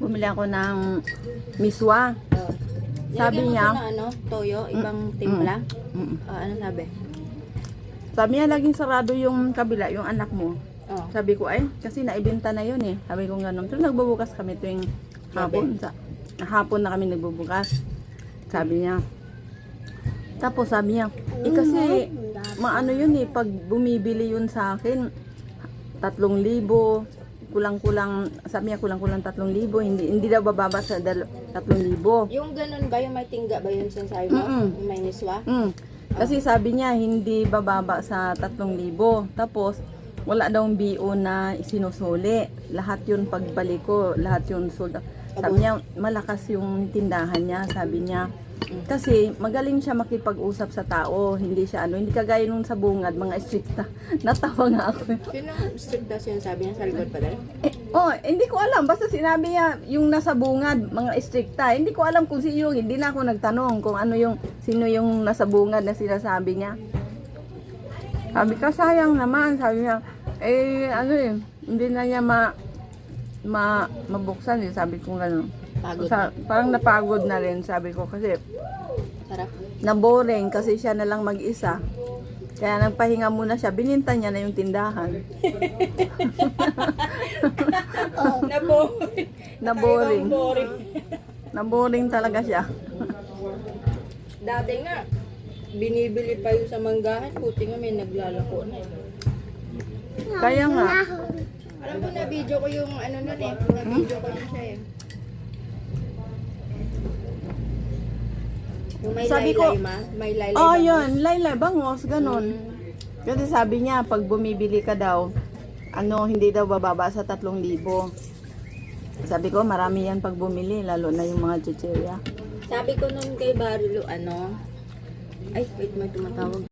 Bumili ako ng miswa. Oh. Sabi mo niya- na ano, toyo, ibang timpla. Mm. Ah, ano sabi? Sabi niya, laging sarado yung kabila, yung anak mo. Oh. Sabi ko, ay, kasi naibenta na yun eh. Sabi ko gano'n. Pero nagbubukas kami tuwing hapon. Sa, hapon na kami nagbubukas. Sabi niya. Tapos sabi niya, eh kasi, maano yun eh, pag bumibili yun sa akin, tatlong libo, kulang-kulang, sabi niya kulang-kulang tatlong libo, hindi, hindi daw bababa sa dal- tatlong libo. Yung ganun ba, yung may tingga ba yun sinasabi mo? Mm-mm. Yung may niswa? Mm. Kasi sabi niya hindi bababa sa 3,000. Tapos wala daw BO na sinusuli. Lahat 'yun pagbalik ko, lahat 'yun sold. Sabi niya malakas yung tindahan niya, sabi niya. Kasi magaling siya makipag-usap sa tao, hindi siya ano, hindi kagaya nung sa bungad, mga stricta. Natawa nga ako. Sino strict daw sinasabi niya sa likod pa dahil? Eh, oh, hindi ko alam. Basta sinabi niya yung nasa bungad, mga stricta. Hindi ko alam kung sino yung, hindi na ako nagtanong kung ano yung, sino yung nasa bungad na sinasabi niya. Sabi ka, sayang naman. Sabi niya, eh, ano eh, hindi na niya ma, ma, mabuksan eh. Sabi ko gano'n. Pagod. Sa, parang napagod na rin, sabi ko. Kasi, Sarap. na-boring kasi siya na lang mag-isa. Kaya nagpahinga muna siya. Bininta niya na yung tindahan. Oh, naboring. Na-boring. boring. Na-boring talaga siya. Dati nga, binibili pa yung sa manggahan. Buti nga may naglalako na eh. Kaya nga. Alam ko na video ko yung ano nun eh. Na video ko yun siya eh. Yung may Sabi ko- ma. May laylay Oh, ba? yun. Laylay, bangos, ganun. Mm. Kasi sabi niya, pag bumibili ka daw, ano, hindi daw bababa sa 3,000. Sabi ko, marami yan pag bumili, lalo na yung mga chichirya. Sabi ko nun kay Barilo, ano, ay, wait, may tumatawag.